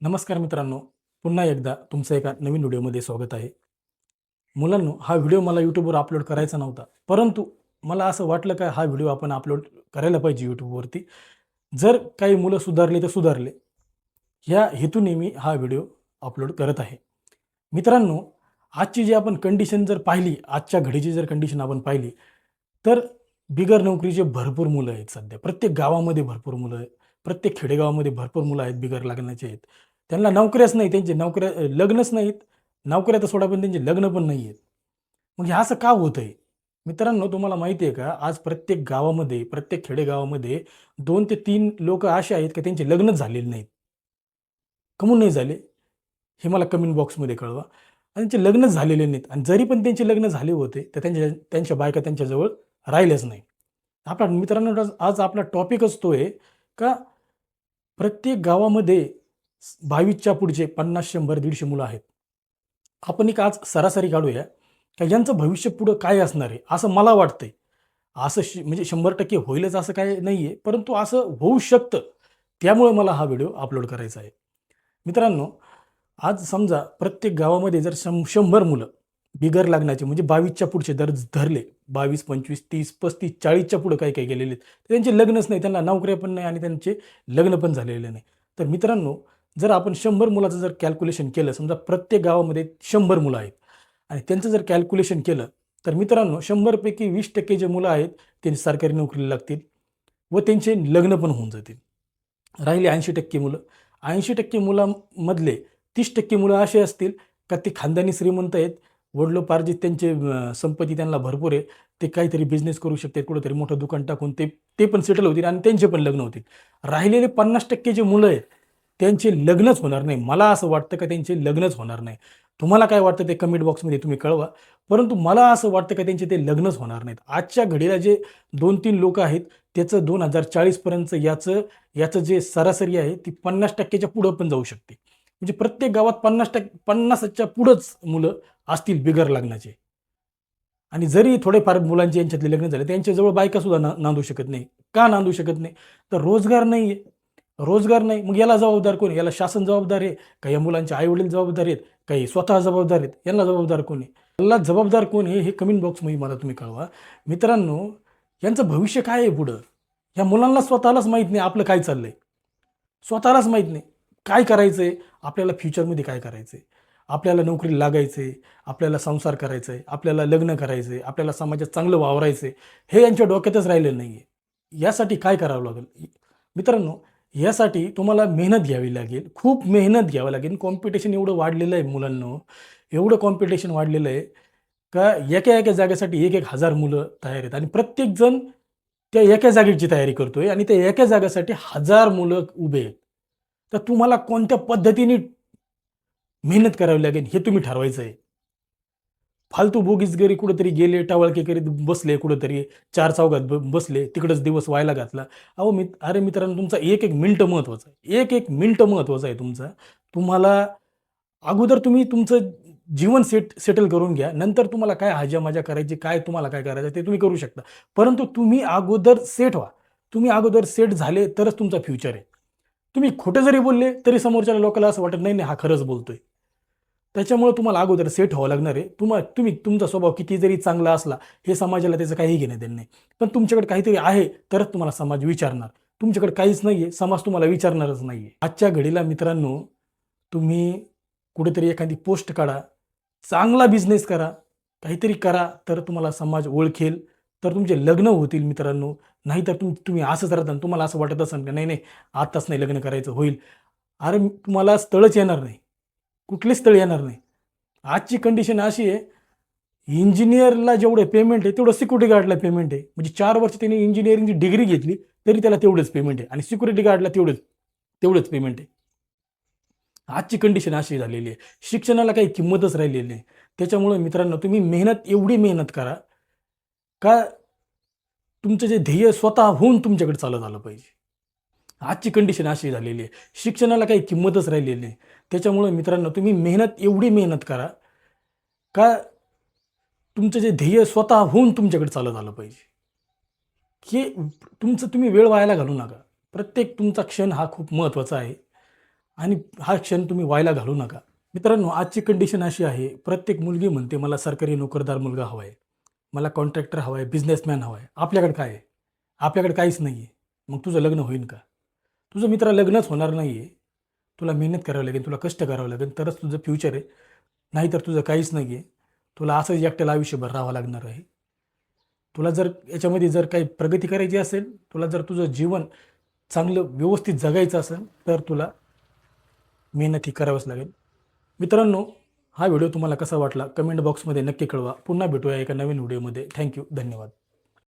नमस्कार मित्रांनो पुन्हा एकदा तुमचं एका नवीन व्हिडिओमध्ये स्वागत आहे. मुलांनो हा व्हिडिओ मला यूट्यूबवर अपलोड करायचा नव्हता परंतु मला असं वाटलं का हा व्हिडिओ आपण अपलोड करायला पाहिजे यूट्यूबवरती जर काही मुलं सुधारले तर सुधारले. ह्या हेतूने मी हा व्हिडिओ अपलोड करत आहे. मित्रांनो आजची जी आपण कंडिशन जर पाहिली आजच्या घडीची जर कंडिशन आपण पाहिली तर बिगर नोकरीचे भरपूर मुलं आहेत सध्या. प्रत्येक गावामध्ये भरपूर मुलं आहेत प्रत्येक खेडेगावामध्ये भरपूर मुलं आहेत बिगर लागण्याचे आहेत. त्यांना नोकऱ्याच नाही त्यांचे नोकऱ्या लग्नच नाहीत नोकऱ्या तर सोडा पण त्यांचे लग्न पण नाही आहेत मग हे असं का होतं आहे मित्रांनो तुम्हाला माहिती आहे का? आज प्रत्येक गावामध्ये प्रत्येक खेडेगावामध्ये दोन ते तीन लोक असे आहेत की त्यांचे लग्नच झालेले नाहीत? कमून नाही झाले? हे मला कमेंट बॉक्समध्ये कळवा. आणि त्यांचे लग्नच झालेले नाहीत. आणि जरी पण त्यांचे लग्न झाले होते तर त्यांच्या त्यांच्या बायका त्यांच्याजवळ राहिल्याच नाही आपला मित्रांनो आज- आज आपला टॉपिकच तो आहे का? प्रत्येक गावामध्ये बावीसच्या पुढचे पन्नास शंभर दीडशे मुलं आहेत. आपण एक आज सरासरी काढूया का यांचं भविष्य पुढं काय असणार आहे असं मला वाटतंय. असं श म्हणजे शंभर टक्के होईलच असं काय नाही आहे परंतु असं होऊ शकतं. त्यामुळे मला हा व्हिडिओ अपलोड करायचा आहे. मित्रांनो आज समजा प्रत्येक गावामध्ये जर शं शंभर मुलं बिगर लागण्याचे म्हणजे बावीसच्या पुढचे दर धरले बावीस पंचवीस तीस पस्तीस चाळीसच्या पुढं काही काही गेलेले आहेत त्यांचे लग्नच नाही त्यांना नोकऱ्या पण नाही आणि त्यांचे लग्न पण झालेले नाही. तर मित्रांनो जर आपण शंभर मुलाचं जर कॅल्क्युलेशन केलं समजा प्रत्येक गावामध्ये शंभर मुलं आहेत आणि त्यांचं जर कॅल्क्युलेशन केलं तर मित्रांनो शंभरपैकी वीस टक्के जे मुलं आहेत त्यांची सरकारी नोकरीला लागतील व त्यांचे लग्न पण होऊन जातील. राहिले ऐंशी टक्के मुलं. ऐंशी टक्के मुलांमधले तीस टक्के मुलं असे असतील का ते खानदानी श्रीमंत आहेत वडलोपार्जित त्यांचे संपत्ती त्यांना भरपूर आहे ते काहीतरी बिझनेस करू शकतात कुठंतरी मोठं दुकान टाकून ते ते पण सेटल होतील आणि त्यांचे पण लग्न होतील. राहिलेले पन्नास टक्के जे मुलं आहेत त्यांचे लग्नच होणार नाही. मला असं वाटतं का त्यांचे लग्नच होणार नाही. तुम्हाला काय वाटतं ते कमेंट बॉक्समध्ये तुम्ही कळवा. परंतु मला असं वाटतं का त्यांचे ते लग्नच होणार नाहीत. आजच्या घडीला जे दोन तीन लोक आहेत त्याचं दोन हजार चाळीसपर्यंत याचं याचं जे सरासरी आहे ती पन्नास टक्क्याच्या पुढं पण जाऊ शकते. म्हणजे प्रत्येक गावात पन्नास टक्के पन्नासच्या पुढंच मुलं असतील बिगर लग्नाचे. आणि जरी थोडेफार मुलांचे यांच्यातले लग्न झाले त्यांच्याजवळ बायका सुद्धा ना नांदू शकत नाही. का नांदू शकत नाही? तर रोजगार नाही. आहे रोजगार नाही. मग याला जबाबदार कोण? याला शासन जबाबदार आहे? काही या मुलांचे आईवडील जबाबदार आहेत? काही स्वतः जबाबदार आहेत? यांना जबाबदार कोण आहे? याला जबाबदार कोण आहे हे कमेंट बॉक्समध्ये मला तुम्ही कळवा. मित्रांनो यांचं भविष्य काय आहे पुढं? या मुलांना स्वतःलाच माहीत नाही आपलं काय चाललंय. स्वतःलाच माहीत नाही. काय करायचं आहे आपल्याला फ्युचरमध्ये काय करायचं आहे आपल्याला नोकरी लागायचं आहे आपल्याला संसार करायचा आहे आपल्याला लग्न करायचं आहे आपल्याला समाजात चांगलं वावरायचं आहे हे यांच्या डोक्यातच राहिलेलं नाही आहे यासाठी काय करावं लागेल? मित्रांनो यासाठी तुम्हाला मेहनत घ्यावी लागेल. खूप मेहनत घ्यावी लागेल. कॉम्पिटिशन एवढं वाढलेलं आहे मुलांना. एवढं कॉम्पिटिशन वाढलेलं आहे का एका एका जागेसाठी एक एक हजार मुलं तयार आहेत. आणि प्रत्येकजण त्या एका जागेची तयारी करतो आहे आणि त्या एका जागेसाठी हजार मुलं उभे आहेत. तर तुम्हाला कोणत्या पद्धतीने मेहनत करावी लागेल हे तुम्ही ठरवायचं आहे. फालतू बोगीच घरी कुठंतरी गेले टावळके करीत बसले कुठंतरी चार चौघात ब बसले तिकडंच दिवस व्हायला घातला. अहो मी अरे मित्रांनो तुमचा एक एक मिनटं महत्त्वाचं आहे. एक एक मिनटं महत्त्वाचं आहे तुमचा. तुम्हाला अगोदर तुम्ही तुमचं जीवन सेट सेटल करून घ्या. नंतर तुम्हाला काय हाजा मजा करायची काय तुम्हाला काय करायचं ते तुम्ही करू शकता. परंतु तुम्ही अगोदर सेट व्हा. तुम्ही अगोदर सेट झाले तरच तुमचा फ्युचर आहे. तुम्ही खोटं जरी बोलले तरी समोरच्या लोकांना असं वाटत नाही नाही हा खरंच बोलतोय. त्याच्यामुळे तुम्हाला अगोदर सेट व्हावं लागणार आहे. तुम्हा तुम्ही तुमचा स्वभाव किती जरी चांगला असला हे समाजाला त्याचं काही घेणं देणं नाही. पण तुमच्याकडे काहीतरी आहे तरच तुम्हाला समाज विचारणार. तुमच्याकडे काहीच नाही आहे समाज तुम्हाला विचारणारच नाही आहे आजच्या घडीला मित्रांनो तुम्ही कुठेतरी एखादी पोस्ट काढा चांगला बिझनेस करा काहीतरी करा तर तुम्हाला समाज ओळखेल. तर तुमचे लग्न होतील मित्रांनो नाहीतर तुम तुम्ही असंच राहता तुम्हाला असं वाटत असेल की नाही नाही आताच नाही लग्न करायचं होईल. अरे तुम्हाला स्थळच येणार नाही. कुठले स्थळ येणार नाही. आजची कंडिशन अशी आहे इंजिनियरला जेवढं पेमेंट आहे तेवढं सिक्युरिटी गार्डला पेमेंट आहे. म्हणजे चार वर्ष त्याने इंजिनिअरिंगची डिग्री घेतली तरी त्याला तेवढंच पेमेंट आहे. आणि सिक्युरिटी गार्डला तेवढंच तेवढंच पेमेंट आहे. आजची कंडिशन अशी झालेली आहे. शिक्षणाला काही किंमतच राहिलेली नाही. त्याच्यामुळे मित्रांनो तुम्ही मेहनत एवढी मेहनत करा. का तुमचं जे ध्येय स्वतः होऊन तुमच्याकडे चालत आलं पाहिजे? आजची कंडिशन अशी झालेली आहे. शिक्षणाला काही किंमतच राहिलेली नाही. त्याच्यामुळे मित्रांनो तुम्ही मेहनत एवढी मेहनत करा का तुमचं जे ध्येय स्वतः होऊन तुमच्याकडे चालत आलं पाहिजे? हे तुमचं तुम्ही वेळ वायाला घालू नका. प्रत्येक तुमचा क्षण हा खूप महत्त्वाचा आहे. आणि हा क्षण तुम्ही व्हायला घालू नका. मित्रांनो आजची कंडिशन अशी आहे. प्रत्येक मुलगी म्हणते मला सरकारी नोकरदार मुलगा हवा आहे मला कॉन्ट्रॅक्टर हवा आहे बिझनेसमॅन हवा आहे आपल्याकडे काय आहे? आपल्याकडे काहीच नाही आहे मग तुझं लग्न होईल का? तुझं मित्र लग्नच होणार नाही आहे तुला मेहनत करावी लागेल तुला कष्ट करावं लागेल तरच तुझं फ्युचर आहे. नाहीतर तुझं काहीच नाही आहे तुला असंच एकट्याला आयुष्यभर राहावं लागणार आहे. तुला जर याच्यामध्ये जर काही प्रगती करायची असेल तुला जर तुझं जीवन चांगलं व्यवस्थित जगायचं असेल तर तुला मेहनत ही करावंच लागेल. मित्रांनो हा व्हिडिओ तुम्हाला कसा वाटला? कमेंट बॉक्समध्ये नक्की कळवा. पुन्हा भेटूया एका नवीन व्हिडिओमध्ये. थँक्यू. धन्यवाद.